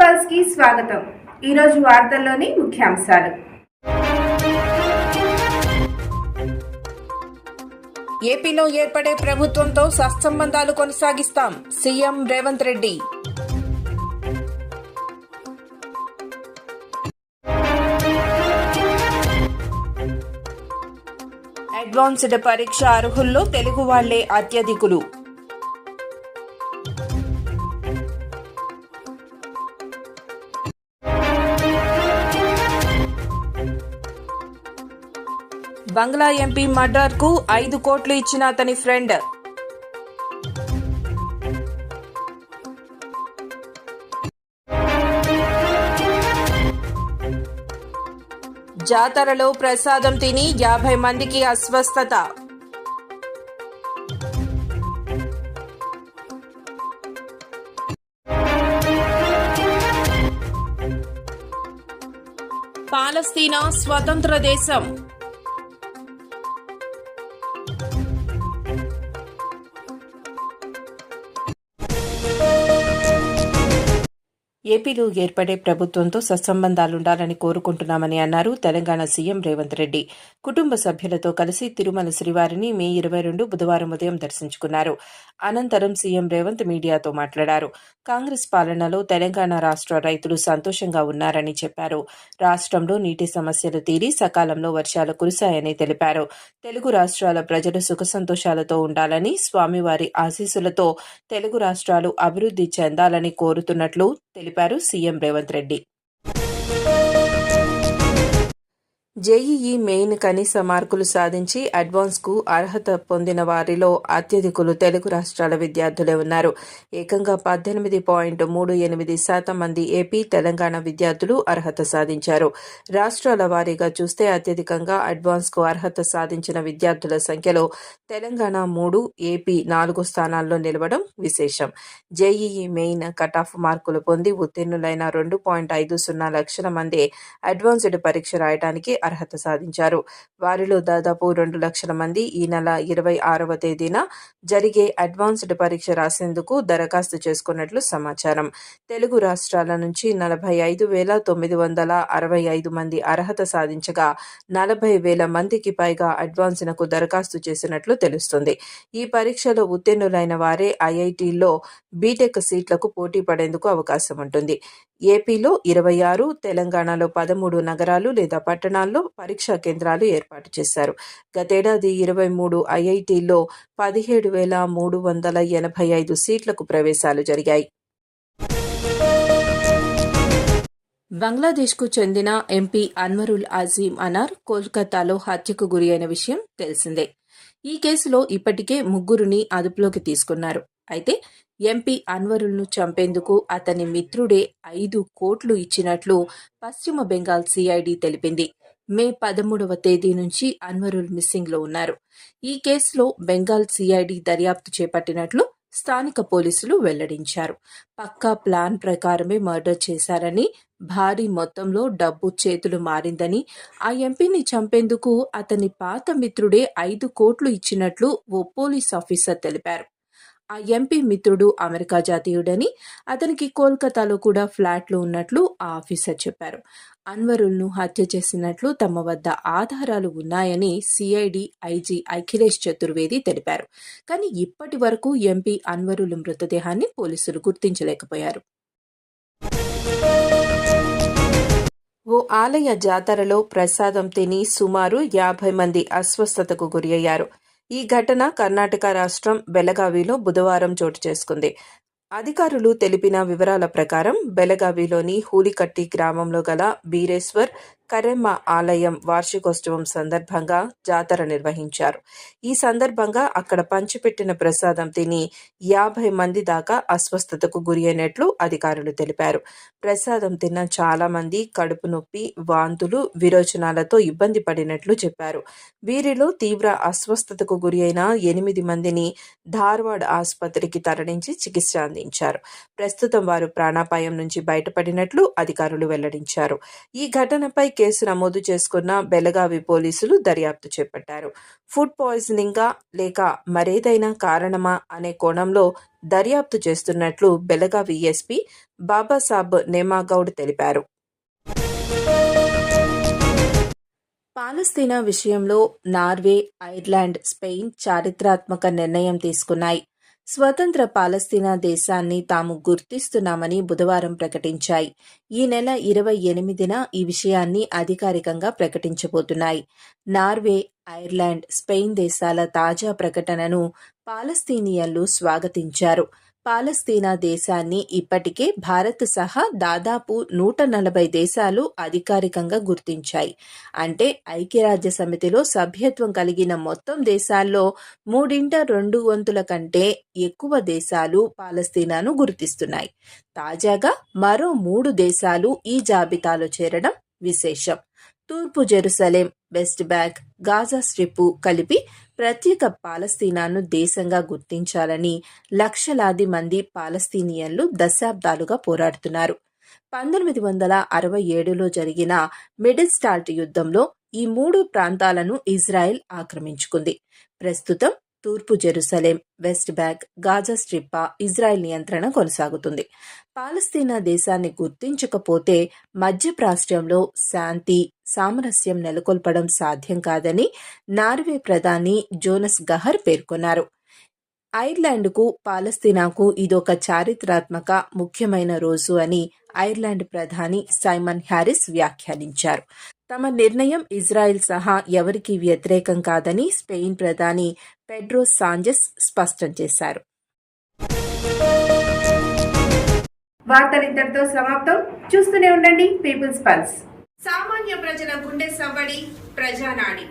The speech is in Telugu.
పల్స్కి స్వాగతం. ఈరోజు వార్తల్లోని ముఖ్యాంశాలు. ఏపీలో ఏర్పడే ప్రభుత్వంతో సత్సంబంధాలు కొనసాగిస్తాం సీఎం రేవంత్ రెడ్డి. అడ్వాన్స్డ్ పరీక్ష అర్హుల్లో తెలుగు వాళ్ళే అత్యధికులు. బంగ్లా ఎంపీ మర్డర్కు ఐదు కోట్లు ఇచ్చిన అతని ఫ్రెండ్. జాతరలో ప్రసాదం తిని యాభై మందికి అస్వస్థత. పాలస్తీనా స్వతంత్ర దేశం. ఏపీలో ఏర్పడే ప్రభుత్వంతో సత్సంబంధాలుండాలని కోరుకుంటున్నామని అన్నారు తెలంగాణ సీఎం రేవంత్ రెడ్డి. కుటుంబ సభ్యులతో కలిసి తిరుమల శ్రీవారిని మే ఇరవై రెండు బుధవారం ఉదయం దర్శించుకున్నారు. అనంతరం సీఎం రేవంత్ మీడియాతో మాట్లాడారు. కాంగ్రెస్ పాలనలో తెలంగాణ రాష్ట్ర రైతులు సంతోషంగా ఉన్నారని చెప్పారు. రాష్ట్రంలో నీటి సమస్యలు తీరి సకాలంలో వర్షాలు కురిశాయని తెలిపారు. తెలుగు రాష్ట్రాల ప్రజలు సుఖ సంతోషాలతో ఉండాలని స్వామివారి ఆశీస్సులతో తెలుగు రాష్ట్రాలు అభివృద్ధి చెందాలని కోరుతున్నట్లు తెలిపారు CM Revanth Reddy. JEE main కనీస మార్కులు సాధించి అడ్వాన్స్కు అర్హత పొందిన వారిలో అత్యధికులు తెలుగు రాష్ట్రాల విద్యార్థులే ఉన్నారు. ఏకంగా పద్దెనిమిది పాయింట్ మూడు ఎనిమిది శాతం మంది ఏపీ తెలంగాణ విద్యార్థులు అర్హత సాధించారు. రాష్ట్రాల వారీగా చూస్తే అత్యధికంగా అడ్వాన్స్కు అర్హత సాధించిన విద్యార్థుల సంఖ్యలో తెలంగాణ మూడు ఏపీ నాలుగు స్థానాల్లో నిలవడం విశేషం. జేఈఈ మెయిన్ కటాఫ్ మార్కులు పొంది ఉత్తీర్ణులైన రెండు పాయింట్ ఐదు సున్నా లక్షల మంది అడ్వాన్స్డ్ పరీక్ష రాయడానికి అర్హత సాధించారు. వారిలో దాదాపు రెండు లక్షల మంది ఈ నెల ఇరవై ఆరవ తేదీన జరిగే అడ్వాన్స్డ్ పరీక్ష రాసేందుకు దరఖాస్తు చేసుకున్నట్లు సమాచారం. తెలుగు రాష్ట్రాల నుంచి నలభై ఐదు వేల తొమ్మిది వందల అరవై ఐదు మంది అర్హత సాధించగా నలభై వేల మందికి పైగా అడ్వాన్స్నకు దరఖాస్తు చేసినట్లు తెలుస్తుంది. ఈ పరీక్షలో ఉత్తీర్ణులైన వారే ఐఐటీల్లో బీటెక్ సీట్లకు పోటీ పడేందుకు అవకాశం ఉంటుంది. ఏపీలో ఇరవై ఆరు తెలంగాణలో పదమూడు నగరాలు లేదా పట్టణాల్లో పరీక్షా కేంద్రాలు ఏర్పాటు చేశారు. గతేడాది ఇరవై మూడు ఐఐటీల్లో పదిహేడు వేల మూడు వందల ఎనభై ఐదు సీట్లకు ప్రవేశాలు జరిగాయి. బంగ్లాదేశ్కు చెందిన ఎంపీ అన్వరుల్ అజీం అనార్ కోల్కతాలో హత్యకు గురి అయిన విషయం తెలిసిందే. ఈ కేసులో ఇప్పటికే ముగ్గురిని అదుపులోకి తీసుకున్నారు. అయితే ఎంపీ అన్వరుల్ను చంపేందుకు అతని మిత్రుడే ఐదు కోట్లు ఇచ్చినట్లు పశ్చిమ బెంగాల్ సిఐడి తెలిపింది. మే పదమూడవ తేదీ నుంచి అన్వరుల్ మిస్సింగ్లో ఉన్నారు. ఈ కేసులో బెంగాల్ సిఐడి దర్యాప్తు చేపట్టినట్లు స్థానిక పోలీసులు వెల్లడించారు. పక్కా ప్లాన్ ప్రకారమే మర్డర్ చేశారని భారీ మొత్తంలో డబ్బు చేతులు మారిందని ఆ ఎంపీని చంపేందుకు అతని పాత మిత్రుడే ఐదు కోట్లు ఇచ్చినట్లు ఓ పోలీస్ ఆఫీసర్ తెలిపారు. ఆ ఎంపీ మిత్రుడు అమెరికా జాతీయుడని అతనికి కోల్కతాలో కూడా ఫ్లాట్లు ఉన్నట్లు ఆ ఆఫీసర్ చెప్పారు. అన్వరుల్ను హత్య చేసినట్లు తమ వద్ద ఆధారాలు ఉన్నాయని సిఐడి ఐజీ అఖిలేష్ చతుర్వేది తెలిపారు. కానీ ఇప్పటి వరకు ఎంపీ అన్వరుల్ మృతదేహాన్ని పోలీసులు గుర్తించలేకపోయారు. ఓ ఆలయ జాతరలో ప్రసాదం తిని సుమారు యాభై మంది అస్వస్థతకు గురయ్యారు. ఈ ఘటన కర్ణాటక రాష్ట్రం బెలగావిలో బుధవారం చోటు చేసుకుంది. అధికారులు తెలిపిన వివరాల ప్రకారం బెలగావిలోని హూలికట్టి గ్రామంలో గల బీరేశ్వర్ కరెమ్మ ఆలయం వార్షికోత్సవం సందర్భంగా జాతర నిర్వహించారు. ఈ సందర్భంగా అక్కడ పంచిపెట్టిన ప్రసాదం తిని యాభై మంది దాకా అస్వస్థతకు గురి అయినట్లు అధికారులు తెలిపారు. ప్రసాదం తిన్న చాలా మంది కడుపు నొప్పి వాంతులు విరోచనాలతో ఇబ్బంది పడినట్లు చెప్పారు. వీరిలో తీవ్ర అస్వస్థతకు గురి అయిన ఎనిమిది మందిని ధార్వాడ్ ఆసుపత్రికి తరలించి చికిత్స అందించారు. ప్రస్తుతం వారు ప్రాణాపాయం నుంచి బయటపడినట్లు అధికారులు వెల్లడించారు. ఈ ఘటనపై కేసు నమోదు చేసుకున్న బెలగావి పోలీసులు దర్యాప్తు చేపట్టారు. ఫుడ్ పాయిజనింగా లేక మరేదైనా కారణమా అనే కోణంలో దర్యాప్తు చేస్తున్నట్లు బెలగావి ఎస్పీ బాబాసాబ్ నేమాగౌడ్ తెలిపారు. పాలస్తీనా విషయంలో నార్వే ఐర్లాండ్ స్పెయిన్ చారిత్రాత్మక నిర్ణయం తీసుకున్నాయి. స్వతంత్ర పాలస్తీనా దేశాన్ని తాము గుర్తిస్తున్నామని బుధవారం ప్రకటించాయి. ఈ నెల ఇరవై ఎనిమిదిన ఈ విషయాన్ని అధికారికంగా ప్రకటించబోతున్నాయి. నార్వే ఐర్లాండ్ స్పెయిన్ దేశాల తాజా ప్రకటనను పాలస్తీనియన్లు స్వాగతించారు. పాలస్తీనా దేశాన్ని ఇప్పటికే భారత్ సహా దాదాపు నూట నలభై దేశాలు అధికారికంగా గుర్తించాయి. అంటే ఐక్యరాజ్య సమితిలో సభ్యత్వం కలిగిన మొత్తం దేశాల్లో మూడింట రెండు వంతుల కంటే ఎక్కువ దేశాలు పాలస్తీనాను గుర్తిస్తున్నాయి. తాజాగా మరో మూడు దేశాలు ఈ జాబితాలో చేరడం విశేషం. తూర్పు Jerusalem West Bank Gaza Strip కలిపి ప్రత్యేక పాలస్తీనాను దేశంగా గుర్తించాలని లక్షలాది మంది పాలస్తీనియన్లు దశాబ్దాలుగా పోరాడుతున్నారు. పంతొమ్మిది వందల అరవై ఏడులో జరిగిన మిడిల్ స్టాల్ట్ యుద్ధంలో ఈ మూడు ప్రాంతాలను ఇజ్రాయెల్ ఆక్రమించుకుంది. ప్రస్తుతం తూర్పు Jerusalem West Bank Gaza స్ట్రిప్ప Israel నియంత్రణ కొనసాగుతుంది. పాలస్తీనా దేశాన్ని గుర్తించకపోతే మధ్యప్రాచ్యంలో శాంతి సామరస్యం నెలకొల్పడం సాధ్యం కాదని నార్వే ప్రధాని జోనస్ గహర్ పేర్కొన్నారు. ఐర్లాండ్కు పాలస్తీనాకు ఇదొక చారిత్రాత్మక ముఖ్యమైన రోజు అని ఐర్లాండ్ ప్రధాని సైమన్ హ్యారిస్ వ్యాఖ్యానించారు. తమ నిర్ణయం ఇజ్రాయెల్ సహా ఎవరికీ వ్యతిరేకం కాదని స్పెయిన్ ప్రధాని పెడ్రో సాంజెస్ స్పష్టం చేశారు. వార్తలు ఇంతటితో సమాప్తం. చూస్తూనే ఉండండి పీపుల్స్ పల్స్. సామాన్య ప్రజల గుండె సవ్వడి ప్రజానాడి.